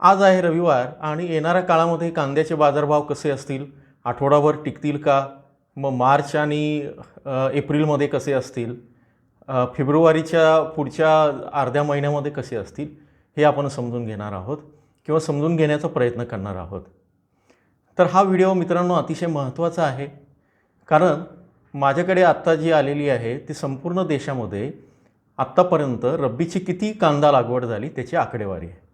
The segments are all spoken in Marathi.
आज आहे रविवार आणि येणाऱ्या काळामध्ये कांद्याचे बाजारभाव कसे असतील? आठवडाभर टिकतील का? मग मार्च आणि एप्रिलमध्ये कसे असतील? फेब्रुवारीच्या पुढच्या अर्ध्या महिन्यामध्ये कसे असतील? हे आपण समजून घेणार आहोत किंवा समजून घेण्याचा प्रयत्न करणार आहोत. तर हा व्हिडिओ मित्रांनो अतिशय महत्त्वाचा आहे. कारण माझ्याकडे आत्ता जी आलेली आहे ती संपूर्ण देशामध्ये आत्तापर्यंत रब्बीची किती कांदा लागवड झाली त्याची आकडेवारी आहे.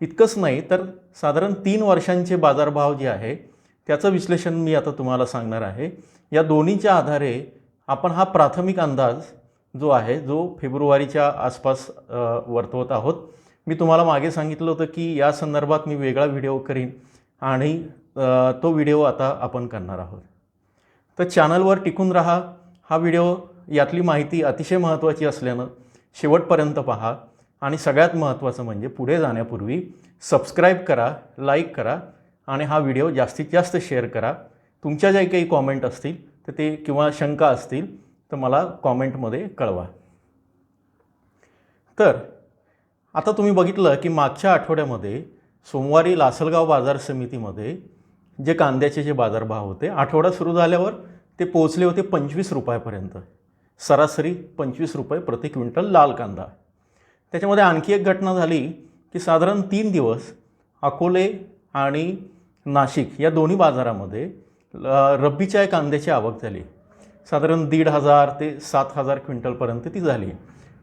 इतकंच नाही तर साधारण तीन वर्षांचे बाजारभाव जे आहे त्याचं विश्लेषण मी आता तुम्हाला सांगणार आहे. या दोन्हीच्या आधारे आपण हा प्राथमिक अंदाज जो आहे जो फेब्रुवारीच्या आसपास वर्तवत आहोत. मी तुम्हाला मागे सांगितलं होतं की या संदर्भात मी वेगळा व्हिडिओ करीन आणि तो व्हिडिओ आता आपण करणार आहोत. तर चॅनलवर टिकून राहा हा व्हिडिओ यातली माहिती अतिशय महत्त्वाची असल्यानं शेवटपर्यंत पहा. आणि सगळ्यात महत्त्वाचं म्हणजे पुढे जाण्यापूर्वी सबस्क्राईब करा लाईक करा आणि हा व्हिडिओ जास्तीत जास्त शेअर करा. तुमच्या ज्या काही कॉमेंट असतील तर ते किंवा शंका असतील तर मला कॉमेंटमध्ये कळवा. तर आता तुम्ही बघितलं की मागच्या आठवड्यामध्ये सोमवारी लासलगाव बाजार समितीमध्ये जे कांद्याचे जे बाजारभाव होते आठवडा सुरू झाल्यावर ते पोहोचले होते पंचवीस रुपयापर्यंत. सरासरी पंचवीस रुपये प्रति क्विंटल लाल कांदा. त्याच्यामध्ये आणखी एक घटना झाली की साधारण तीन दिवस अकोले आणि नाशिक या दोन्ही बाजारामध्ये रब्बीच्या कांद्याची आवक झाली. साधारण दीड हजार ते सात हजार क्विंटलपर्यंत ती झाली.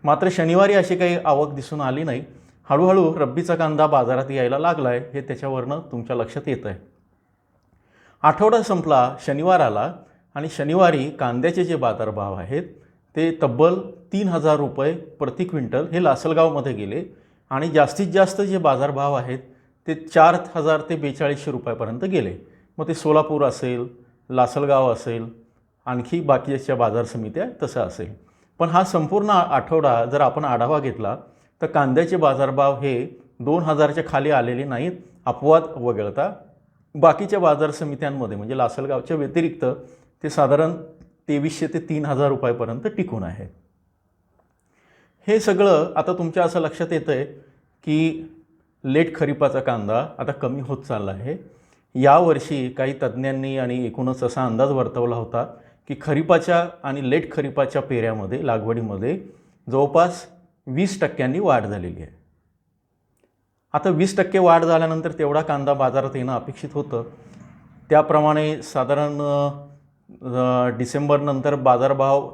मात्र शनिवारी अशी काही आवक दिसून आली नाही. हळूहळू रब्बीचा कांदा बाजारात यायला लागला आहे हे त्याच्यावरनं तुमच्या लक्षात येतं आहे आठवडा संपला शनिवार आला आणि शनिवारी कांद्याचे जे बाजारभाव आहेत ते तब्बल तीन हजार रुपये प्रति क्विंटल हे लासलगावमध्ये गेले. आणि जास्तीत जास्त जे बाजारभाव आहेत ते चार हजार ते बेचाळीसशे रुपयापर्यंत गेले. मग ते सोलापूर असेल लासलगाव असेल आणखी बाकीच्या बाजार समित्या तसं असेल. पण हा संपूर्ण आठवडा जर आपण आढावा घेतला तर कांद्याचे बाजारभाव हे दोन हजारच्या खाली आलेले नाहीत अपवाद वगळता. बाकीच्या बाजार समित्यांमध्ये म्हणजे लासलगावच्या व्यतिरिक्त ते साधारण तेवीसशे ते तीन हजार रुपयापर्यंत टिकून आहे. हे सगळं आता तुमच्या असं लक्षात येतं आहे की लेट खरीपाचा कांदा आता कमी होत चालला आहे. यावर्षी काही तज्ज्ञांनी आणि एकूणच असा अंदाज वर्तवला होता की खरीपाच्या आणि लेट खरीपाच्या पेऱ्यामध्ये लागवडीमध्ये जवळपास वीस टक्क्यांनी वाढ झालेली आहे. आता वीस टक्के वाढ झाल्यानंतर तेवढा कांदा बाजारात येणं अपेक्षित होतं. त्याप्रमाणे साधारण डिसेंबरनंतर बाजारभाव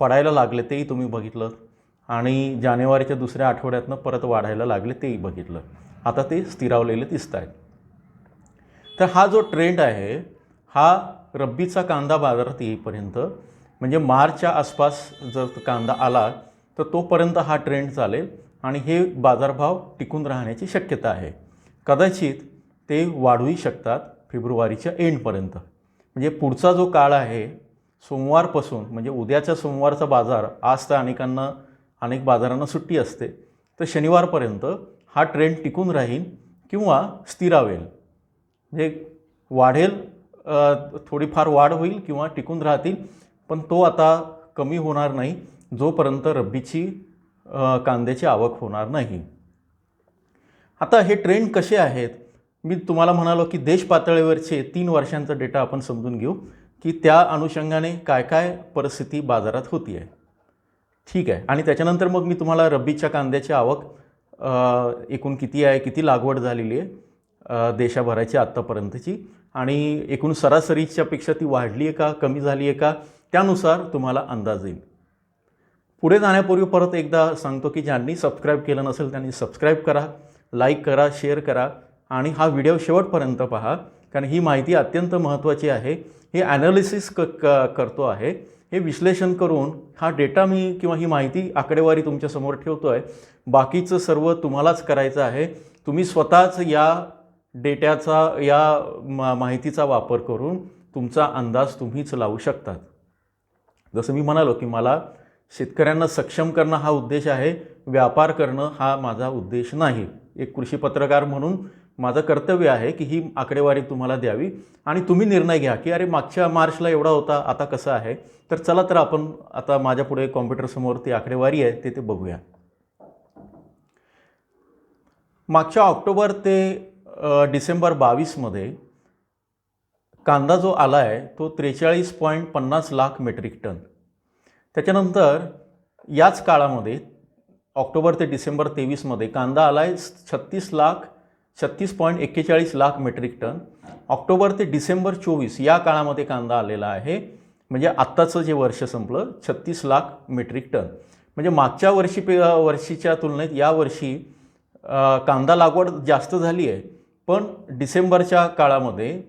पडायला लागले तेही तुम्ही बघितलं. आणि जानेवारीच्या दुसऱ्या आठवड्यातनं परत वाढायला लागले तेही बघितलं. आता ते स्थिरावलेले दिसत आहेत तर हा जो ट्रेंड आहे हा रब्बीचा कांदा बाजारात येईपर्यंत म्हणजे मार्चच्या आसपास जर कांदा आला तर तोपर्यंत हा ट्रेंड चालेल आणि हे बाजारभाव टिकून राहण्याची शक्यता आहे. कदाचित ते वाढूही शकतात फेब्रुवारीच्या एंडपर्यंत. म्हणजे पुढचा जो काळ आहे सोमवारपासून म्हणजे उद्याच्या सोमवारचा बाजार आज तर अनेकांना अनेक बाजारांना सुट्टी असते. तर शनिवारपर्यंत हा ट्रेंड टिकून राहील किंवा स्थिरावेल म्हणजे वाढेल थोडीफार वाढ होईल किंवा टिकून राहतील पण तो आता कमी होणार नाही. जोपर्यंत रब्बीची कांद्याची आवक होणार नाही. आता हे ट्रेंड कसे आहेत? मी तुम्हाला म्हणालो की देश पातळीवरचे तीन वर्षांचा डेटा आपण समजून घेऊ की त्या अनुषंगाने काय काय परिस्थिती बाजारात होती आहे ठीक आहे. आणि त्याच्यानंतर मग मी तुम्हाला रब्बीच्या कांद्याची आवक एकूण किती आहे किती लागवड झालेली आहे देशाभराची आत्तापर्यंतची आणि एकूण सरासरीच्या पेक्षा ती वाढली आहे का कमी झाली आहे का त्यानुसार तुम्हाला अंदाज येईल. पुढे जाण्यापूर्वी परत एकदा सांगतो की ज्यांनी सबस्क्राईब केलं नसेल त्यांनी सबस्क्राईब करा लाईक करा शेअर करा आणि हा व्हिडिओ शेवटपर्यंत पहा. कारण ही माहिती अत्यंत महत्त्वाची आहे. हे ॲनालिसिस क क करतो आहे. हे विश्लेषण करून हा डेटा मी किंवा ही माहिती आकडेवारी तुमच्यासमोर ठेवतो आहे बाकीचं सर्व तुम्हालाच करायचं आहे. तुम्ही स्वतःच या डेट्याचा या मा माहितीचा वापर करून तुमचा अंदाज तुम्हीच लावू शकतात. जसं मी म्हणालो की मला शेतकऱ्यांना सक्षम करणं हा उद्देश आहे. व्यापार करणं हा माझा उद्देश नाही. एक कृषी पत्रकार म्हणून माझं कर्तव्य आहे की ही आकडेवारी तुम्हाला द्यावी आणि तुम्ही निर्णय घ्या की अरे मागच्या मार्चला एवढा होता आता कसं आहे? तर चला तर आपण आता माझ्यापुढे कॉम्प्युटरसमोर ती आकडेवारी आहे ते ते बघूया. मागच्या ऑक्टोबर ते डिसेंबर बावीसमध्ये कांदा जो आला आहे तो त्रेचाळीस पॉईंट पन्नास लाख मेट्रिक टन. त्याच्यानंतर याच काळामध्ये ऑक्टोबर ते डिसेंबर तेवीसमध्ये कांदा आला आहे छत्तीस लाख छत्तीस पॉईंट एक्केचाळीस लाख मेट्रिक टन. ऑक्टोबर ते डिसेंबर चोवीस या काळामध्ये कांदा आलेला आहे. म्हणजे आत्ताचं जे वर्ष संपलं छत्तीस लाख मेट्रिक टन. म्हणजे मागच्या वर्षी पे वर्षीच्या तुलनेत यावर्षी कांदा लागवड जास्त झाली आहे. पण डिसेंबरच्या काळामध्ये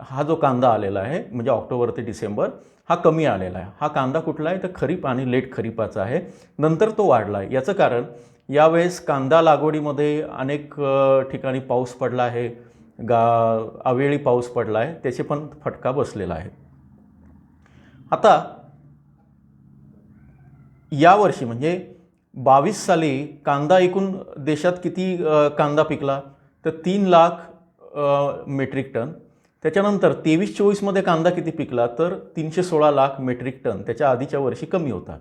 हा जो कांदा आलेला आहे म्हणजे ऑक्टोबर ते डिसेंबर हा कमी आलेला आहे. हा कांदा कुठला आहे? तर खरीप आणि लेट खरीपाचा आहे. नंतर तो वाढला आहे. याचं कारण यावेळेस कांदा लागवडीमध्ये अनेक ठिकाणी पाऊस पडला आहे गा अवेळी पाऊस पडला आहे त्याचे पण फटका बसलेला आहे. आता यावर्षी म्हणजे बावीस साली कांदा एकूण देशात किती कांदा पिकला? तर तीन लाख मेट्रिक टन. त्याच्यानंतर तेवीस चोवीसमध्ये कांदा किती पिकला? तर तीनशे सोळा लाख मेट्रिक टन. त्याच्या आधीच्या वर्षी कमी होता.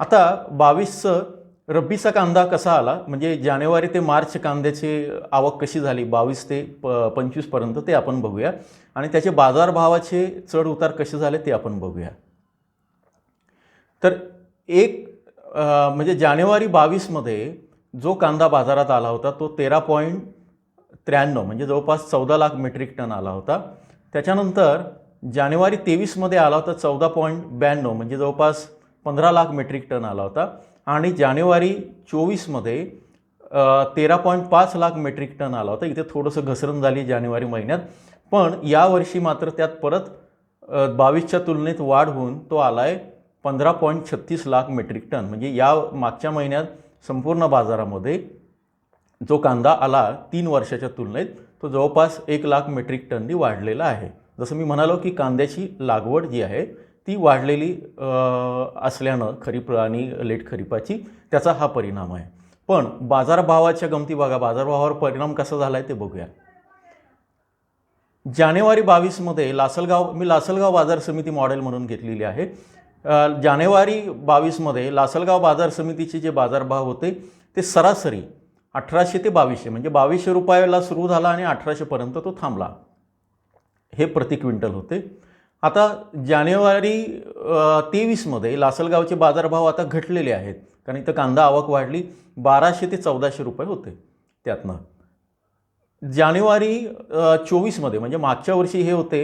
आता बावीसचं रब्बीचा कांदा कसा आला? म्हणजे जानेवारी ते मार्च कांद्याची आवक कशी झाली? बावीस ते प पंचवीसपर्यंत ते आपण बघूया. आणि त्याचे बाजारभावाचे चढ उतार कसे झाले ते आपण बघूया. तर एक म्हणजे जानेवारी बावीसमध्ये जो कांदा बाजारात आला होता तो तेरा पॉईंट त्र्याण्णव म्हणजे जवळपास चौदा लाख मेट्रिक टन आला होता. त्याच्यानंतर जानेवारी तेवीसमध्ये आला होता चौदा पॉईंट ब्याण्णव म्हणजे जवळपास पंधरा लाख मेट्रिक टन आला होता. आणि जानेवारी चोवीसमध्ये तेरा पॉईंट पाच लाख मेट्रिक टन आला होता. इथे थोडंसं घसरण झाली जानेवारी महिन्यात. पण यावर्षी मात्र त्यात परत बावीसच्या तुलनेत वाढ होऊन तो आला आहे पंधरा पॉईंट छत्तीस लाख मेट्रिक टन. म्हणजे या मागच्या महिन्यात संपूर्ण बाजारामध्ये जो कांदा आला तीन वर्षाच्या तुलनेत तो जवळपास एक लाख मेट्रिक टननी वाढलेला आहे. जसं मी म्हणालो की कांद्याची लागवड जी आहे ती वाढलेली असल्यानं खरीप आणि लेट खरीपाची त्याचा हा परिणाम आहे. पण बाजारभावाच्या गमती बघा बाजारभावावर परिणाम कसा झाला आहे ते बघूया. जानेवारी बावीसमध्ये लासलगाव मी लासलगाव बाजार समिती मॉडेल म्हणून घेतलेली आहे. जानेवारी बावीसमध्ये लासलगाव बाजार समितीचे जे बाजारभाव होते ते सरासरी अठराशे ते बावीसशे म्हणजे बावीसशे रुपयाला सुरू झाला आणि अठराशेपर्यंत तो थांबला. हे प्रति क्विंटल होते. आता जानेवारी तेवीसमध्ये लासलगावचे बाजारभाव आता घटलेले आहेत. कारण इथं कांदा आवक वाढली. बाराशे ते चौदाशे रुपये होते त्यातनं. जानेवारी चोवीसमध्ये म्हणजे मागच्या वर्षी हे होते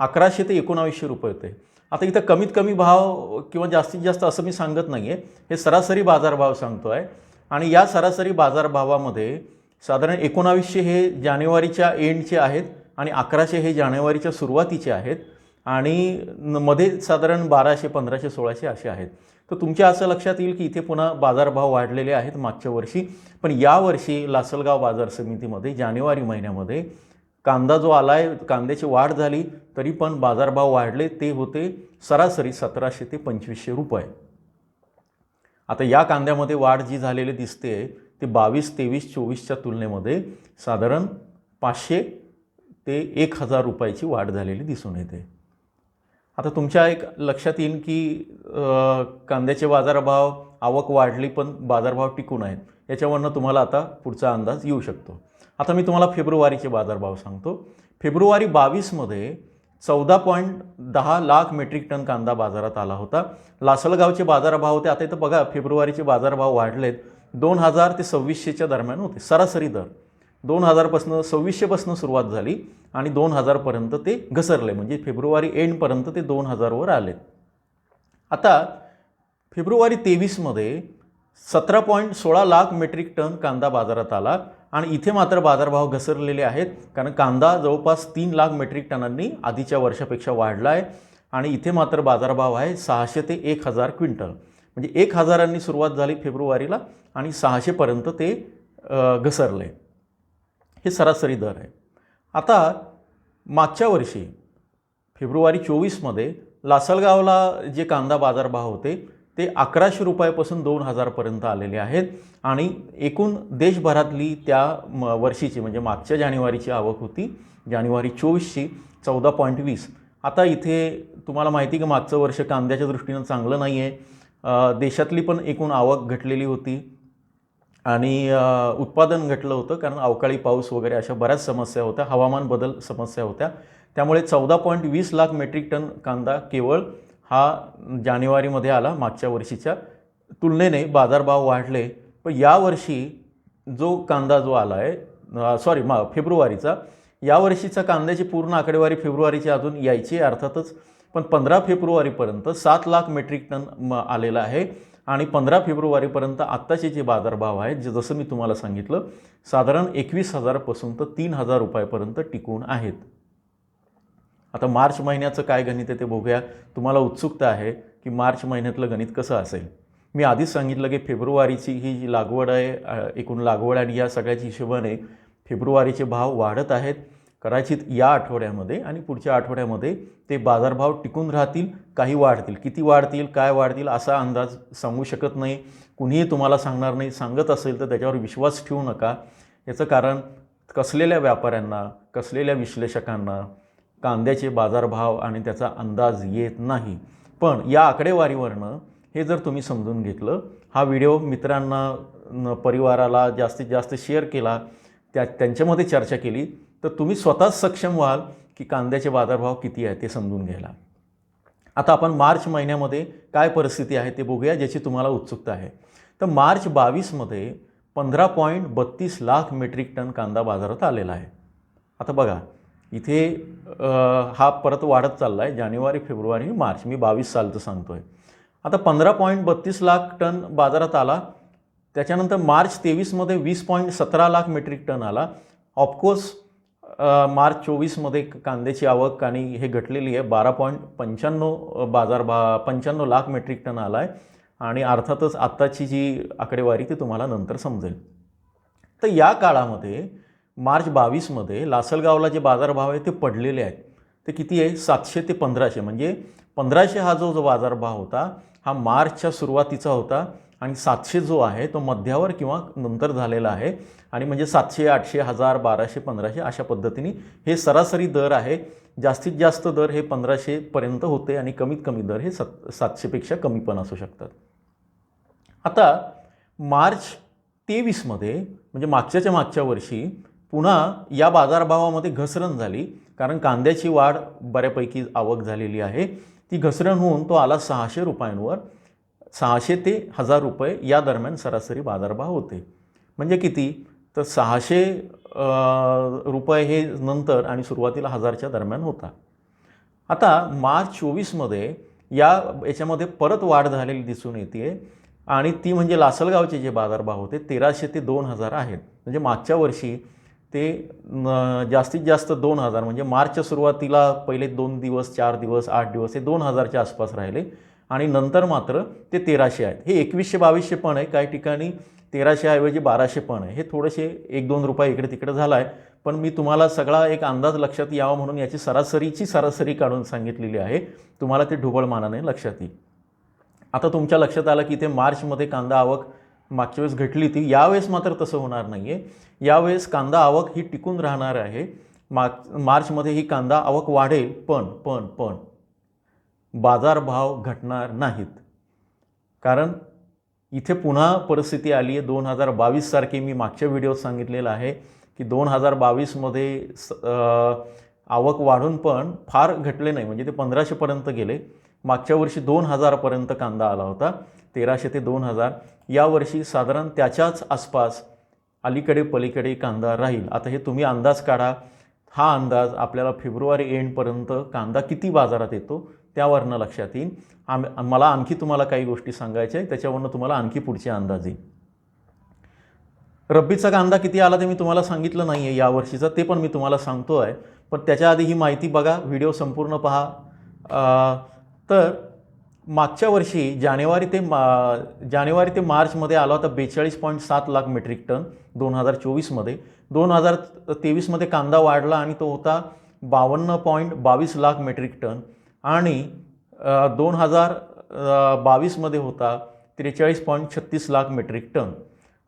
अकराशे ते एकोणावीसशे रुपये होते. आता इथं कमीत कमी भाव किंवा जास्तीत जास्त असं मी सांगत नाही आहे हे सरासरी बाजारभाव सांगतो आहे आणि या सरासरी बाजारभावामध्ये साधारण एकोणावीसशे हे जानेवारीच्या एंडचे आहेत आणि अकराशे हे जानेवारीच्या सुरुवातीचे आहेत. आणि मध्ये साधारण बाराशे पंधराशे सोळाशे असे आहेत. तर तुमच्या असं लक्षात येईल की इथे पुन्हा बाजारभाव वाढलेले आहेत मागच्या वर्षी. पण यावर्षी लासलगाव बाजार समितीमध्ये जानेवारी महिन्यामध्ये कांदा जो आला आहे कांद्याची वाढ झाली तरी पण बाजारभाव वाढले. ते होते सरासरी सतराशे ते पंचवीसशे रुपये. आता या कांद्यामध्ये वाढ जी झालेली दिसते ते बावीस तेवीस चोवीसच्या तुलनेमध्ये साधारण पाचशे ते एक हजार रुपयाची वाढ झालेली दिसून येते. आता तुमच्या एक लक्षात येईल की कांद्याचे बाजारभाव आवक वाढली पण बाजारभाव टिकून आहेत. याच्यावरनं तुम्हाला आता पुढचा अंदाज येऊ शकतो. आता मी तुम्हाला फेब्रुवारीचे बाजारभाव सांगतो. फेब्रुवारी बावीसमध्ये चौदा पॉईंट दहा लाख मेट्रिक टन कांदा बाजारात आला होता. लासलगावचे बाजारभाव होते. आता इथं बघा फेब्रुवारीचे बाजारभाव वाढलेत. दोन हजार ते सव्वीसशेच्या दरम्यान होते. सरासरी दर. दोन हजारपासनं सव्वीसशेपासनं सुरुवात झाली आणि दोन हजारपर्यंत ते घसरले. म्हणजे फेब्रुवारी एंडपर्यंत ते दोन हजारवर आले आता फेब्रुवारी तेवीसमध्ये सतरा पॉईंट सोळा लाख मेट्रिक टन कांदा बाजारात आला आणि इथे मात्र बाजारभाव घसरलेले आहेत. कारण कांदा जवळपास तीन लाख मेट्रिक टनांनी आधीच्या वर्षापेक्षा वाढला आहे आणि इथे मात्र बाजारभाव आहे सहाशे ते एक हजार क्विंटल. म्हणजे एक हजारांनी सुरुवात झाली फेब्रुवारीला आणि सहाशेपर्यंत ते घसरले. हे सरासरी दर आहे. आता मागच्या वर्षी फेब्रुवारी चोवीसमध्ये लासलगावला जे कांदा बाजारभाव होते ते अकराशे रुपयापासून दोन हजारपर्यंत आलेले आहेत आणि एकूण देशभरातली त्या म वर्षीची म्हणजे मागच्या जानेवारीची आवक होती जानेवारी चोवीसची चौदा पॉईंट वीस. आता इथे तुम्हाला माहिती की मागचं वर्ष कांद्याच्या दृष्टीनं चांगलं नाही आहे देशातली पण एकूण आवक घटलेली होती. आणि उत्पादन घटलं होतं कारण अवकाळी पाऊस वगैरे अशा बऱ्याच समस्या होत्या हवामान बदल समस्या होत्या. त्यामुळे चौदा पॉईंट वीस लाख मेट्रिक टन कांदा केवळ हा जानेवारीमध्ये आला मागच्या वर्षीच्या तुलनेने बाजारभाव वाढले. पण यावर्षी जो कांदा जो आला आहे सॉरी मा फेब्रुवारीचा यावर्षीचा कांद्याची पूर्ण आकडेवारी फेब्रुवारीची अजून यायची अर्थातच पण पंधरा फेब्रुवारीपर्यंत सात लाख मेट्रिक टन म आलेला आहे. आणि पंधरा फेब्रुवारीपर्यंत आत्ताचे जे बाजारभाव आहेत जे जसं मी तुम्हाला सांगितलं साधारण एकवीस हजारपासून तर तीन हजार रुपयापर्यंत टिकून आहेत. आता मार्च महिन्याचं काय गणित आहे ते बघूया. तुम्हाला उत्सुकता आहे की मार्च महिन्यातलं गणित कसं असेल. मी आधीच सांगितलं की फेब्रुवारीची ही जी लागवड आहे एकूण लागवड आणि या सगळ्याच्या हिशोबाने फेब्रुवारीचे भाव वाढत आहेत. कदाचित या आठवड्यामध्ये आणि पुढच्या आठवड्यामध्ये ते बाजारभाव टिकून राहतील काही वाढतील. किती वाढतील काय वाढतील असा अंदाज सांगू शकत नाही. कुणीही तुम्हाला सांगणार नाही सांगत असेल तर त्याच्यावर विश्वास ठेवू नका. याचं कारण कसलेल्या व्यापाऱ्यांना कसलेल्या विश्लेषकांना कांद्याचे बाजारभाव आणि त्याचा अंदाज येत नाही. पण या आकडेवारीवरनं हे जर तुम्ही समजून घेतलं हा व्हिडिओ मित्रांना परिवाराला जास्तीत जास्त शेअर केला त्या त्यांच्यामध्ये चर्चा केली तर तुम्ही स्वतःच सक्षम व्हाल की कांद्याचे बाजारभाव किती आहे ते समजून घ्यायला. आता आपण मार्च महिन्यामध्ये काय परिस्थिती आहे ते बघूया ज्याची तुम्हाला उत्सुकता आहे. तर मार्च बावीसमध्ये पंधरा पॉईंट बत्तीस लाख मेट्रिक टन कांदा बाजारात आलेला आहे. आता बघा इथे हा परत वाढत चालला आहे जानेवारी फेब्रुवारी मार्च. मी बावीस सालचं सांगतो आहे आता पंधरा पॉईंट बत्तीस लाख टन बाजारात आला. त्याच्यानंतर मार्च तेवीसमध्ये वीस पॉईंट सतरा लाख मेट्रिक टन आला. ऑफकोर्स मार्च चोवीसमध्ये कांद्याची आवक आणि हे घटलेली आहे. बारा पॉईंट पंच्याण्णव बाजार भा पंच्याण्णव लाख मेट्रिक टन आला आहे आणि अर्थातच आत्ताची जी आकडेवारी ती तुम्हाला नंतर समजेल. तर या काळामध्ये मार्च बावीसमध्ये लासलगावला जे बाजारभाव आहे ते पडलेले आहेत. ते किती आहे? सातशे ते पंधराशे. म्हणजे पंधराशे हा जो जो बाजारभाव होता हा मार्चच्या सुरुवातीचा होता. आणि सातशे जो आहे तो मध्यावर किंवा नंतर झालेला आहे. आणि म्हणजे सातशे आठशे हजार बाराशे पंधराशे अशा पद्धतीने हे सरासरी दर आहे. जास्तीत जास्त दर हे पंधराशेपर्यंत होते आणि कमीत कमी दर हे सात सातशेपेक्षा कमी पण असू शकतात. आता मार्च तेवीसमध्ये म्हणजे मागच्याच्या मागच्या वर्षी पुन्हा या बाजारभावामध्ये घसरण झाली. कारण कांद्याची वाढ बऱ्यापैकी आवक झालेली आहे. ती घसरण होऊन तो आला सहाशे रुपयांवर. सहाशे ते हजार रुपये या दरम्यान सरासरी बाजारभाव होते. म्हणजे किती? तर सहाशे रुपये हे नंतर आणि सुरुवातीला हजारच्या दरम्यान होता. आता मार्च चोवीसमध्ये या याच्यामध्ये परत वाढ झालेली दिसून येते आणि ती म्हणजे लासलगावचे जे बाजारभाव होते तेराशे ते दोन हजार आहेत. म्हणजे मागच्या वर्षी ते जास्तीत जास्त दोन हजार म्हणजे मार्चच्या सुरुवातीला पहिले दोन दिवस चार दिवस आठ दिवस हे दोन हजारच्या आसपास राहिले. आणि नंतर मात्र ते तेराशे आहेत. हे एकवीसशे बावीसशे पण आहे. काही ठिकाणी तेराशेऐवजी बाराशे पण आहे. हे थोडेसे एक दोन रुपये इकडे तिकडे झाला आहे पण मी तुम्हाला सगळा एक अंदाज लक्षात यावा म्हणून याची सरासरीची सरासरी काढून सांगितलेली आहे. तुम्हाला ते ढोबळ मानाने लक्षात येईल. आता तुमच्या लक्षात आलं की ते मार्चमध्ये कांदा आवक मागच्या वेळेस घटली ती यावेळेस मात्र तसं होणार नाही आहे यावेळेस कांदा आवक ही टिकून राहणार आहे. माग मार्चमध्ये ही कांदा आवक वाढेल. पण पण पण. बाजारभाव घटणार नाहीत. कारण इथे पुन्हा परिस्थिती आली आहे. दोन हजार बावीससारखी मी मागच्या व्हिडिओत सांगितलेलं आहे की दोन हजार बावीसमध्ये स आवक वाढून पण फार घटले नाही. म्हणजे ते पंधराशेपर्यंत गेले. मागच्या वर्षी दोन हजारपर्यंत कांदा आला होता. तेराशे ते दोन हजार. यावर्षी साधारण त्याच्याच आसपास अलीकडे पलीकडे कांदा राहील. आता हे तुम्ही अंदाज काढा. हा अंदाज आपल्याला फेब्रुवारी एंडपर्यंत कांदा किती बाजारात येतो? त्यावरनं लक्षात येईल आम मला आणखी तुम्हाला काही गोष्टी सांगायच्या आहे त्याच्यावरनं तुम्हाला आणखी पुढचे अंदाज येईल. रब्बीचा कांदा किती आला ते मी तुम्हाला सांगितलं नाही आहे यावर्षीचा ते पण मी तुम्हाला सांगतो आहे. पण त्याच्या आधी ही माहिती बघा व्हिडिओ संपूर्ण पहा. तर मागच्या वर्षी जानेवारी ते मा जानेवारी ते मार्चमध्ये आला होता बेचाळीस पॉईंट सात लाख मेट्रिक टन दोन हजार चोवीसमध्ये. दोन हजार तेवीसमध्ये कांदा वाढला आणि तो होता बावन्न पॉईंट बावीस लाख मेट्रिक टन. आणि दोन हजार बावीसमध्ये होता त्रेचाळीस पॉईंट छत्तीस लाख मेट्रिक टन.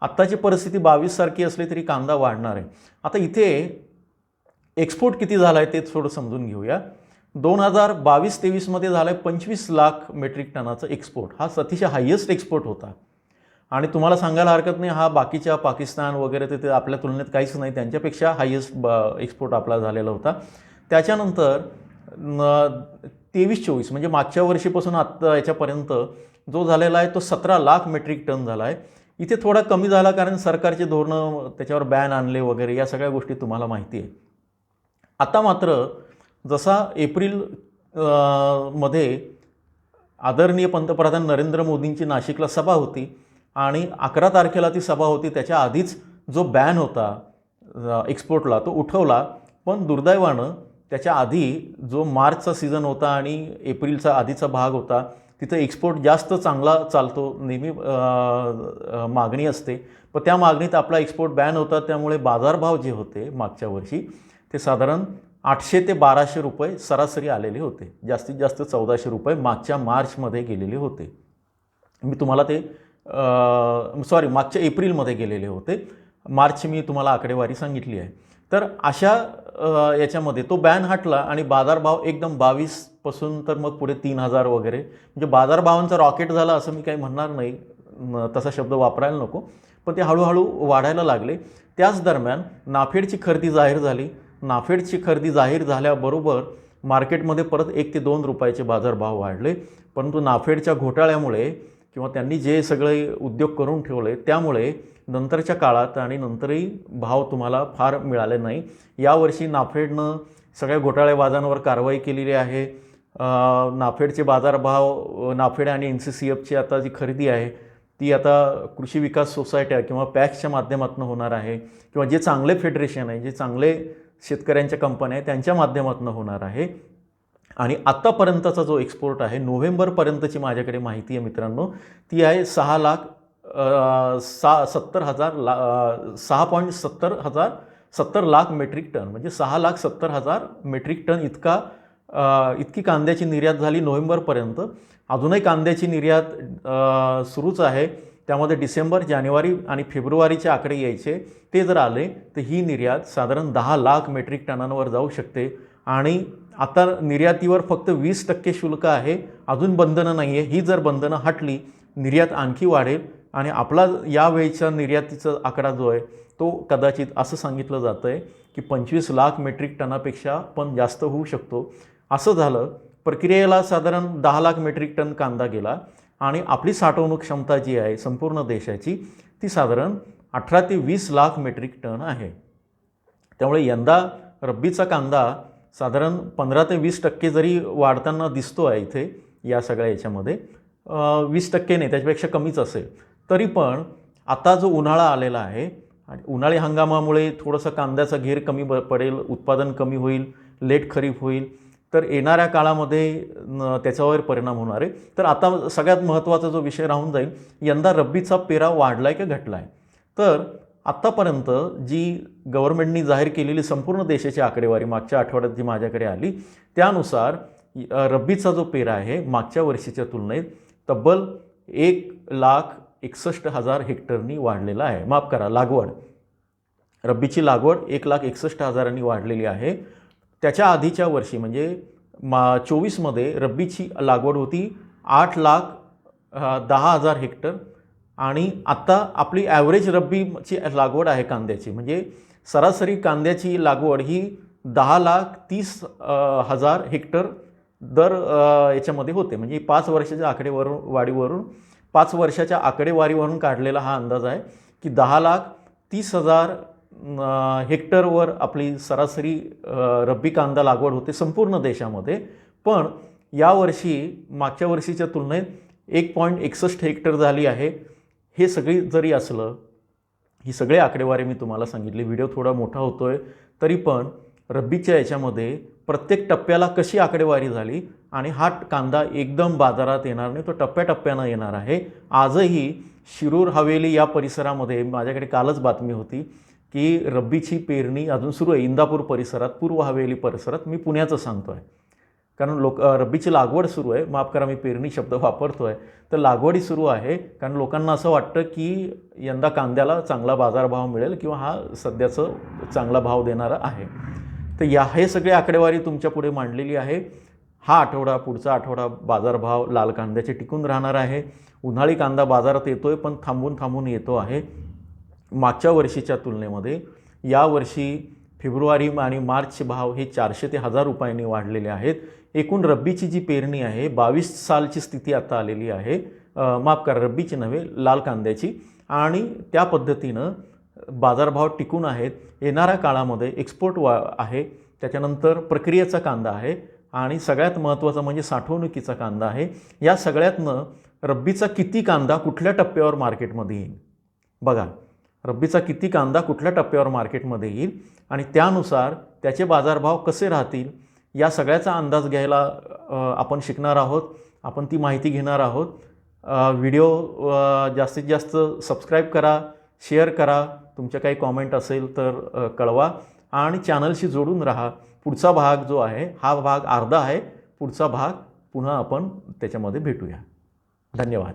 आत्ताची परिस्थिती बावीससारखी असली तरी कांदा वाढणार आहे. आता इथे एक्सपोर्ट किती झाला आहे ते थोडं समजून घेऊया. दोन हजार बावीस तेवीसमध्ये झाला आहे पंचवीस लाख मेट्रिक टनाचं एक्सपोर्ट हा अतिशय हायेस्ट एक्सपोर्ट होता. आणि तुम्हाला सांगायला हरकत नाही हा बाकीच्या पाकिस्तान वगैरे ते आपल्या तुलनेत काहीच नाही त्यांच्यापेक्षा हायेस्ट ब एक्सपोर्ट आपला झालेला होता. त्याच्यानंतर तेवीस चोवीस म्हणजे मागच्या वर्षीपासून आत्ता याच्यापर्यंत जो झालेला आहे तो सतरा लाख मेट्रिक टन झाला आहे. इथे थोडा कमी झाला कारण सरकारचे धोरणं त्याच्यावर बॅन आणले वगैरे या सगळ्या गोष्टी तुम्हाला माहिती आहे. आता मात्र जसा एप्रिलमध्ये आदरणीय पंतप्रधान नरेंद्र मोदींची नाशिकला सभा होती आणि अकरा तारखेला ती सभा होती त्याच्या आधीच जो बॅन होता एक्सपोर्टला तो उठवला. पण दुर्दैवानं त्याच्या आधी जो मार्चचा सीझन होता आणि एप्रिलचा आधीचा भाग होता तिथं एक्सपोर्ट जास्त चांगला चालतो नेहमी मागणी असते. पण त्या मागणीत आपला एक्सपोर्ट बॅन होता त्यामुळे बाजारभाव जे होते मागच्या वर्षी ते साधारण आठशे ते बाराशे रुपये सरासरी आलेले होते. जास्तीत जास्त चौदाशे रुपये मागच्या मार्चमध्ये गेलेले होते. मी तुम्हाला ते सॉरी मागच्या एप्रिलमध्ये गेलेले होते. मार्चची मी तुम्हाला आकडेवारी सांगितली आहे. तर अशा याच्यामध्ये तो बॅन हटला आणि बाजारभाव एकदम बावीसपासून तर मग पुढे तीन हजार वगैरे. म्हणजे बाजारभावांचा रॉकेट झाला असं मी काही म्हणणार नाही. तसा शब्द वापरायला नको. पण ते हळूहळू वाढायला लागले. त्याच दरम्यान नाफेडची खरेदी जाहीर झाली. नाफेडची खरेदी जाहीर झाल्याबरोबर मार्केटमध्ये परत एक ते दोन रुपयाचे बाजारभाव वाढले. परंतु नाफेडच्या घोटाळ्यामुळे किंवा त्यांनी जे सगळे उद्योग करून ठेवले त्यामुळे नंतरच्या काळात आणि नंतरही भाव तुम्हाला फार मिळाले नाही. यावर्षी नाफेडनं सगळ्या घोटाळेबाजांवर कारवाई केलेली आहे. नाफेडचे बाजारभाव नाफेड आणि एन सी सी एफची आता जी खरेदी आहे ती आता कृषी विकास सोसायट्या किंवा पॅक्सच्या माध्यमातून होणार आहे किंवा जे चांगले फेडरेशन आहे जे चांगले शेतकऱ्यांच्या कंपन्या आहे त्यांच्या माध्यमातून होणार आहे. आणि आत्तापर्यंतचा जो एक्सपोर्ट आहे नोव्हेंबरपर्यंतची माझ्याकडे माहिती आहे मित्रांनो ती आहे सहा लाख सा सत्तर हजार ला सहा पॉईंट सत्तर हजार सत्तर लाख मेट्रिक टन म्हणजे सहा लाख सत्तर हजार मेट्रिक टन इतका इतकी कांद्याची निर्यात झाली नोव्हेंबरपर्यंत. अजूनही कांद्याची निर्यात सुरूच आहे. त्यामध्ये डिसेंबर जानेवारी आणि फेब्रुवारीचे आकडे यायचे. ते जर आले तर ही निर्यात साधारण दहा लाख मेट्रिक टनांवर जाऊ शकते. आणि आता निर्यातीवर फक्त वीस टक्के शुल्क आहे अजून बंधनं नाही आहे ही जर बंधनं हटली निर्यात आणखी वाढेल आणि आपला यावेळीचा निर्यातीचा आकडा जो आहे तो कदाचित असं सांगितलं जातं आहे की पंचवीस लाख मेट्रिक टनापेक्षा पण जास्त होऊ शकतो. असं झालं प्रक्रियेला साधारण दहा लाख मेट्रिक टन कांदा गेला आणि आपली साठवणूक क्षमता जी आहे संपूर्ण देशाची ती साधारण अठरा ते वीस लाख मेट्रिक टन आहे. त्यामुळे यंदा रब्बीचा कांदा साधारण पंधरा ते वीस टक्के जरी वाढताना दिसतो आहे इथे या सगळ्या याच्यामध्ये वीस टक्के नाही त्याच्यापेक्षा कमीच असेल. तरी पण आता जो उन्हाळा आलेला आहे आणि उन्हाळी हंगामामुळे थोडंसं कांद्याचा घेर कमी ब पडेल उत्पादन कमी होईल लेट खरीप होईल तर येणाऱ्या काळामध्ये न- त्याच्यावर परिणाम होणार आहे. तर आता सगळ्यात महत्त्वाचा जो विषय राहून जाईल यंदा रब्बीचा पेरा वाढला आहे का घटला आहे तर आत्तापर्यंत जी गव्हर्नमेंटनी जाहीर केलेली संपूर्ण देशाची आकडेवारी मागच्या आठवड्यात जी माझ्याकडे आली त्यानुसार रब्बीचा जो पेरा आहे मागच्या वर्षीच्या तुलनेत तब्बल एक लाख एकसष्ट हजार हेक्टरनी वाढलेला आहे. माफ करा लागवड. रब्बीची लागवड एक लाख एकसष्ट हजारांनी वाढलेली आहे. त्याच्या आधीच्या वर्षी म्हणजे मा चोवीसमध्ये रब्बीची लागवड होती आठ लाख दहा हजार हेक्टर आणि आत्ता आपली ॲव्हरेज रब्बीची लागवड आहे कांद्याची. म्हणजे सरासरी कांद्याची लागवड ही दहा लाख तीस हजार हेक्टर दर याच्यामध्ये होते. म्हणजे पाच वर्षाच्या आकडेवरून वाढीवरून पाच वर्षाच्या आकडेवारीवरून काढलेला हा अंदाज आहे की दहा लाख तीस हजार हेक्टरवर आपली सरासरी रब्बी कांदा लागवड होते संपूर्ण देशामध्ये. पण यावर्षी मागच्या वर्षीच्या तुलनेत एक पॉईंट एकसष्ट हेक्टर झाली आहे. हे सगळी जरी असलं ही सगळी आकडेवारी मी तुम्हाला सांगितली व्हिडिओ थोडा मोठा होतो आहे तरी पण रब्बीच्या याच्यामध्ये प्रत्येक टप्प्याला कशी आकडेवारी झाली आणि हा कांदा एकदम बाजारात येणार नाही तो टप्प्याटप्प्यानं येणार आहे. आजही शिरूर हवेली या परिसरामध्ये माझ्याकडे कालच बातमी होती की रब्बीची पेरणी अजून सुरू आहे इंदापूर परिसरात पूर्व हवेली परिसरात मी पुण्याचं सांगतो आहे कारण लोक रब्बीची लागवड सुरू आहे. माफ करा मी पेरणी शब्द वापरतो आहे तर लागवडी सुरू आहे. कारण लोकांना असं वाटतं की यंदा कांद्याला चांगला बाजारभाव मिळेल किंवा हा सध्याचं चांगला भाव देणारा आहे. तर या हे सगळे आकडेवारी तुमच्यापुढे मांडलेली आहे. हा आठवडा पुढचा आठवडा बाजारभाव लाल कांद्याचे टिकून राहणार आहे. उन्हाळी कांदा बाजारात येतो आहे पण थांबून थांबून येतो आहे. मागच्या वर्षीच्या तुलनेमध्ये यावर्षी फेब्रुवारी आणि मार्चचे भाव हे चारशे ते हजार रुपयांनी वाढलेले आहेत. एकूण रब्बीची जी पेरणी आहे बावीस सालची स्थिती आता आलेली आहे. माफ करा रब्बीची नव्हे लाल कांद्याची. आणि त्या पद्धतीनं बाजारभाव टिकून आहेत. येणाऱ्या काळामध्ये एक्सपोर्ट वा आहे. त्याच्यानंतर प्रक्रियेचा कांदा आहे. आणि सगळ्यात महत्त्वाचं म्हणजे साठवणुकीचा कांदा आहे. या सगळ्यातनं रब्बीचा किती कांदा कुठल्या टप्प्यावर मार्केटमध्ये येईल? बघा रब्बीचा किती कांदा कुठल्या टप्प्यावर मार्केटमध्ये येईल? आणि त्यानुसार त्याचे बाजारभाव कसे राहतील? या सगळ्याचा अंदाज घ्यायला आपण शिकणार आहोत. आपण ती माहिती घेणार आहोत. व्हिडिओ जास्तीत जास्त सबस्क्राईब करा शेअर करा. तुमच्या काही कॉमेंट असेल तर कळवा. आणि चॅनलशी जोडून राहा. पुढचा भाग जो आहे हा भाग अर्धा आहे. पुढचा भाग पुन्हा आपण त्याच्यामध्ये भेटूया. धन्यवाद.